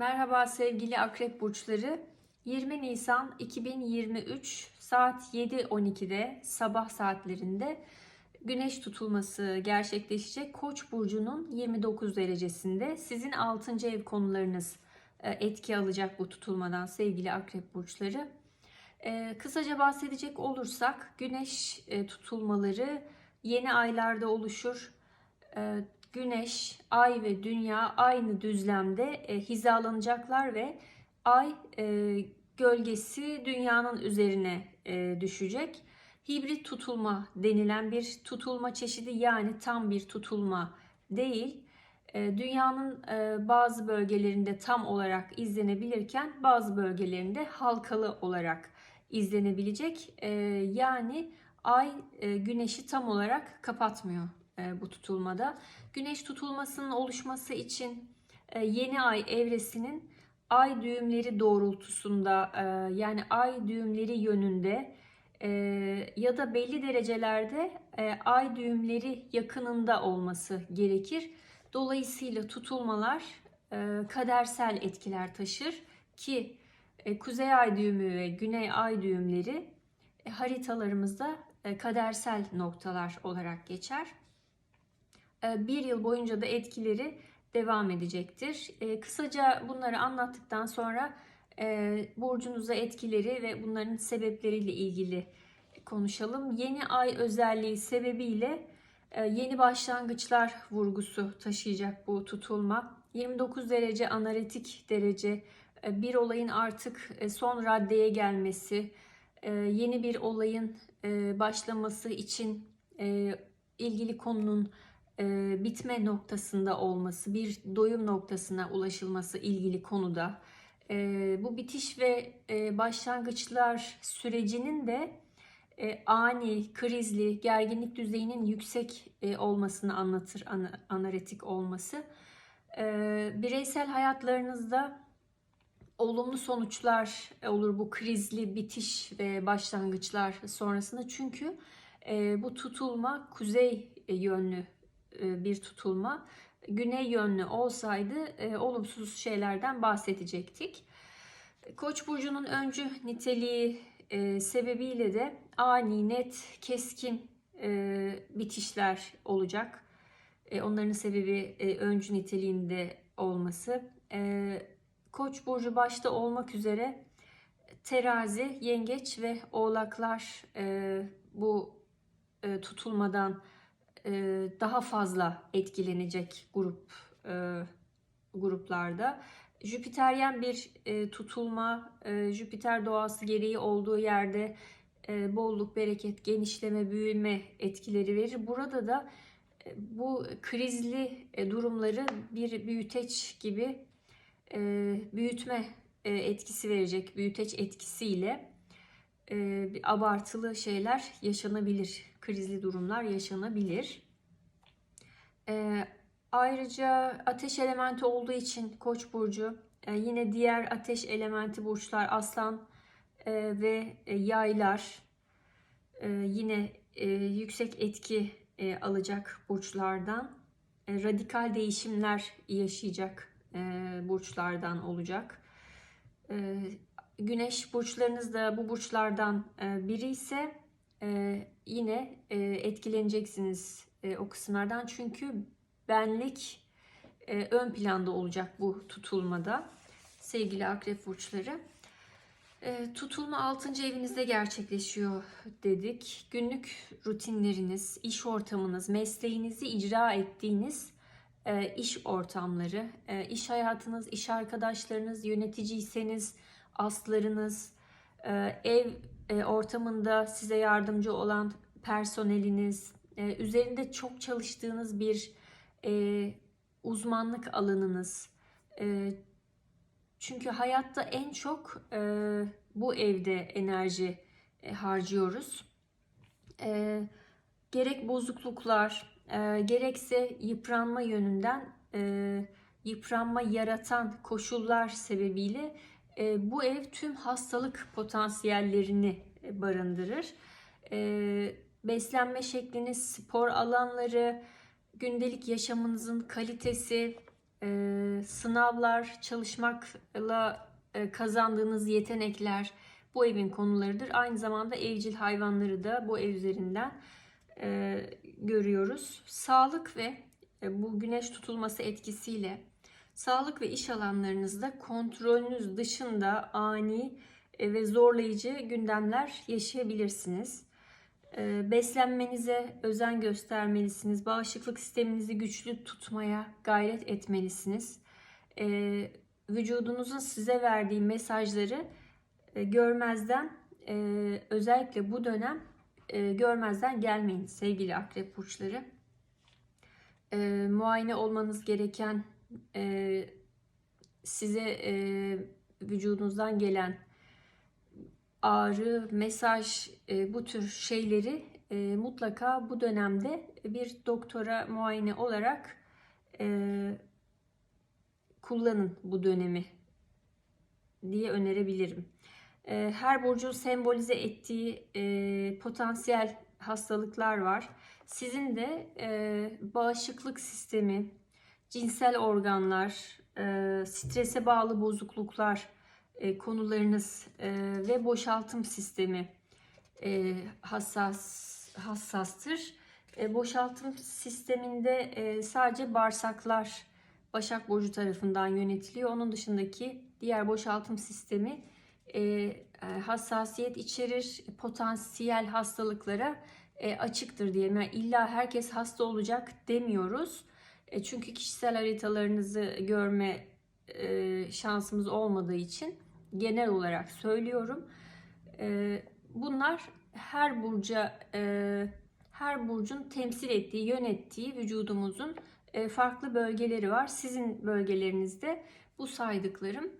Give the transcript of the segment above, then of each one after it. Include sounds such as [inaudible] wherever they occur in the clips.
Merhaba sevgili akrep burçları. 20 Nisan 2023 saat 7.12'de sabah saatlerinde güneş tutulması gerçekleşecek. Koç burcunun 29 derecesinde sizin 6. ev konularınız e, etki alacak bu tutulmadan sevgili akrep burçları. E, Kısaca bahsedecek olursak güneş e, tutulmaları yeni aylarda oluşur. Güneş, Ay ve Dünya aynı düzlemde e, hizalanacaklar ve Ay e, gölgesi Dünya'nın üzerine e, düşecek. Hibrit tutulma denilen bir tutulma çeşidi yani tam bir tutulma değil. E, Dünyanın e, bazı bölgelerinde tam olarak izlenebilirken bazı bölgelerinde halkalı olarak izlenebilecek. E, yani Ay e, Güneş'i tam olarak kapatmıyor bu tutulmada. Güneş tutulmasının oluşması için e, yeni ay evresinin ay düğümleri doğrultusunda e, yani ay düğümleri yönünde ya da belli derecelerde ay düğümleri yakınında olması gerekir. Dolayısıyla tutulmalar kadersel etkiler taşır ki kuzey ay düğümü ve güney ay düğümleri haritalarımızda kadersel noktalar olarak geçer. E, bir yıl boyunca da etkileri devam edecektir. E, kısaca bunları anlattıktan sonra e, burcunuza etkileri ve bunların sebepleriyle ilgili konuşalım. Yeni ay özelliği sebebiyle yeni başlangıçlar vurgusu taşıyacak bu tutulma. 29 derece analitik derece bir olayın artık son raddeye gelmesi, yeni bir olayın başlaması için ilgili konunun e, bitme noktasında olması, bir doyum noktasına ulaşılması ilgili konuda e, bu bitiş ve e, başlangıçlar sürecinin de ani, krizli, gerginlik düzeyinin yüksek olmasını anlatır anaretik olması. Bireysel hayatlarınızda olumlu sonuçlar olur bu krizli bitiş ve başlangıçlar sonrasında çünkü bu tutulma kuzey yönlü e, bir tutulma güney yönlü olsaydı e, olumsuz şeylerden bahsedecektik. Koç burcunun öncü niteliği e, sebebiyle de ani, net, keskin bitişler olacak. onların sebebi öncü niteliğinde olması. Koç burcu başta olmak üzere terazi, yengeç ve oğlaklar bu tutulmadan e, daha fazla etkilenecek grup e, gruplarda. Jüpiteryen bir e, tutulma, Jüpiter doğası gereği olduğu yerde bolluk, bereket, genişleme, büyüme etkileri verir. Burada da bu krizli durumları bir büyüteç gibi büyütme etkisi verecek. Büyüteç etkisiyle abartılı şeyler yaşanabilir krizli durumlar yaşanabilir. E, ayrıca ateş elementi olduğu için Koç burcu e, yine diğer ateş elementi burçlar Aslan e, ve e, Yaylar e, yine e, yüksek etki e, alacak burçlardan. E, radikal değişimler yaşayacak e, burçlardan olacak. E, güneş burçlarınız da bu burçlardan e, biri ise e, yine e, etkileneceksiniz o kısımlardan. Çünkü benlik ön planda olacak bu tutulmada sevgili akrep burçları. Tutulma 6. evinizde gerçekleşiyor dedik. Günlük rutinleriniz, iş ortamınız, mesleğinizi icra ettiğiniz iş ortamları, iş hayatınız, iş arkadaşlarınız, yöneticiyseniz aslarınız, e, ev e, ortamında size yardımcı olan personeliniz, e, üzerinde çok çalıştığınız bir uzmanlık alanınız. Çünkü hayatta en çok bu evde enerji harcıyoruz. Gerek bozukluklar, gerekse yıpranma yönünden yıpranma yaratan koşullar sebebiyle e, bu ev tüm hastalık potansiyellerini e, barındırır. E, beslenme şekliniz, spor alanları, gündelik yaşamınızın kalitesi, e, sınavlar, çalışmakla e, kazandığınız yetenekler bu evin konularıdır. Aynı zamanda evcil hayvanları da bu ev üzerinden e, görüyoruz. Sağlık ve e, bu güneş tutulması etkisiyle sağlık ve iş alanlarınızda kontrolünüz dışında ani e, ve zorlayıcı gündemler yaşayabilirsiniz. E, Beslenmenize özen göstermelisiniz. Bağışıklık sisteminizi güçlü tutmaya gayret etmelisiniz. E, Vücudunuzun size verdiği mesajları görmezden özellikle bu dönem görmezden gelmeyin sevgili akrep burçları. Muayene olmanız gereken e, size e, vücudunuzdan gelen ağrı, mesaj e, bu tür şeyleri e, mutlaka bu dönemde bir doktora muayene olarak e, kullanın bu dönemi diye önerebilirim. E, her burcun sembolize ettiği e, potansiyel hastalıklar var. Sizin de e, bağışıklık sistemi, cinsel organlar, e, strese bağlı bozukluklar e, konularınız e, ve boşaltım sistemi e, hassas hassastır. E, boşaltım sisteminde e, sadece bağırsaklar Başak Burcu tarafından yönetiliyor. Onun dışındaki diğer boşaltım sistemi e, e, hassasiyet içerir, potansiyel hastalıklara e, açıktır diyelim. Yani illa herkes hasta olacak demiyoruz. E, çünkü kişisel haritalarınızı görme e, şansımız olmadığı için genel olarak söylüyorum. E, bunlar her burca her burcun temsil ettiği, yönettiği vücudumuzun farklı bölgeleri var. Sizin bölgelerinizde bu saydıklarım.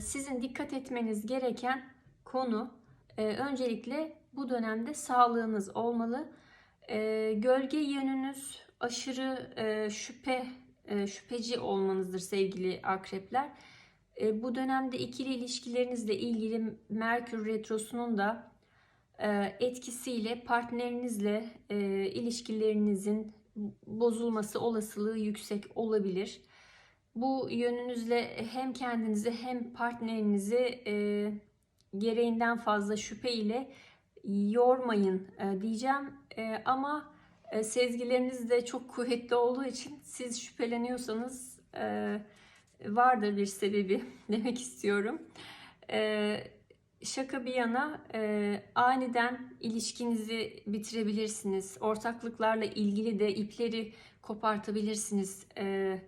Sizin dikkat etmeniz gereken konu öncelikle bu dönemde sağlığınız olmalı. E, gölge yönünüz aşırı e, şüphe e, şüpheci olmanızdır sevgili akrepler. E, bu dönemde ikili ilişkilerinizle ilgili Merkür Retrosu'nun da e, etkisiyle partnerinizle e, ilişkilerinizin bozulması olasılığı yüksek olabilir. Bu yönünüzle hem kendinizi hem partnerinizi e, gereğinden fazla şüphe ile yormayın e, diyeceğim. E, ama sezgileriniz de çok kuvvetli olduğu için siz şüpheleniyorsanız e, vardır bir sebebi [laughs] demek istiyorum. E, şaka bir yana e, aniden ilişkinizi bitirebilirsiniz. Ortaklıklarla ilgili de ipleri kopartabilirsiniz. E,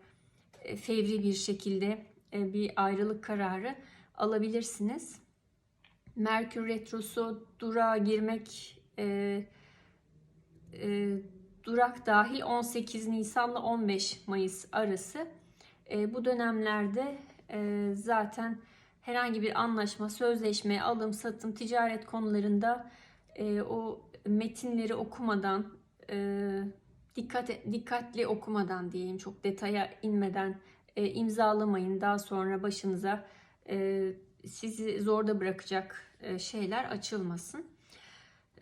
fevri bir şekilde e, bir ayrılık kararı alabilirsiniz. Merkür Retrosu durağa girmek e, e, durak dahil 18 Nisan ile 15 Mayıs arası. E, bu dönemlerde e, zaten herhangi bir anlaşma, sözleşme, alım, satım, ticaret konularında o metinleri okumadan, dikkat dikkatli okumadan diyeyim, çok detaya inmeden imzalamayın. Daha sonra başınıza e, sizi zorda bırakacak şeyler açılmasın.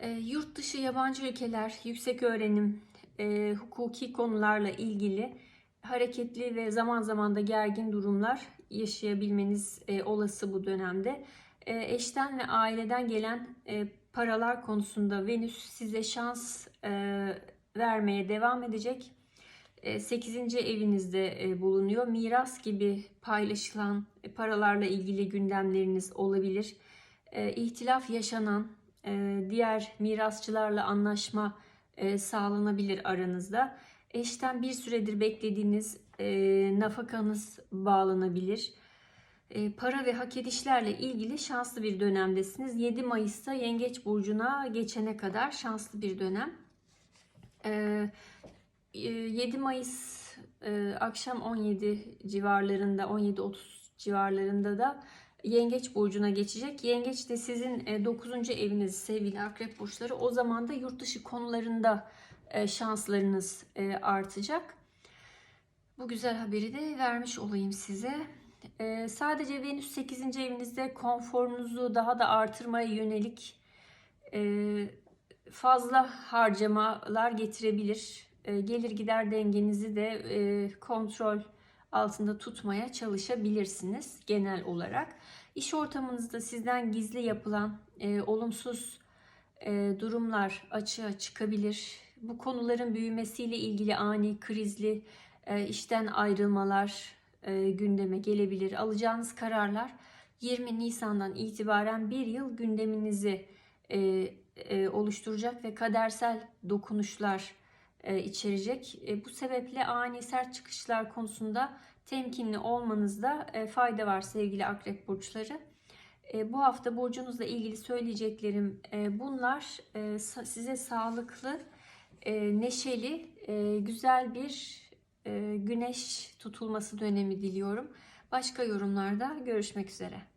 E, yurt dışı yabancı ülkeler, yüksek öğrenim, e, hukuki konularla ilgili hareketli ve zaman zaman da gergin durumlar yaşayabilmeniz e, olası bu dönemde. E, eşten ve aileden gelen paralar konusunda Venüs size şans vermeye devam edecek. E, 8. evinizde bulunuyor. Miras gibi paylaşılan paralarla ilgili gündemleriniz olabilir. İhtilaf yaşanan diğer mirasçılarla anlaşma e, sağlanabilir aranızda. Eşten bir süredir beklediğiniz e, nafakanız bağlanabilir. E, para ve hak edişlerle ilgili şanslı bir dönemdesiniz. 7 Mayıs'ta Yengeç Burcu'na geçene kadar şanslı bir dönem. E, 7 Mayıs e, akşam 17 civarlarında, 17.30 civarlarında da Yengeç burcuna geçecek. Yengeç de sizin 9. eviniz sevgili akrep burçları. O zaman da yurt dışı konularında e, şanslarınız e, artacak. Bu güzel haberi de vermiş olayım size. E, sadece Venüs 8. evinizde konforunuzu daha da artırmaya yönelik fazla harcamalar getirebilir. e, gelir gider dengenizi de e, kontrol altında tutmaya çalışabilirsiniz genel olarak. İş ortamınızda sizden gizli yapılan e, olumsuz e, durumlar açığa çıkabilir. Bu konuların büyümesiyle ilgili ani krizli e, işten ayrılmalar e, gündeme gelebilir. Alacağınız kararlar 20 Nisan'dan itibaren bir yıl gündeminizi e, e, oluşturacak ve kadersel dokunuşlar içerecek. E, bu sebeple ani sert çıkışlar konusunda temkinli olmanızda e, fayda var sevgili akrep burçları. E, bu hafta burcunuzla ilgili söyleyeceklerim e, bunlar. E, size sağlıklı, e, neşeli, e, güzel bir e, güneş tutulması dönemi diliyorum. Başka yorumlarda görüşmek üzere.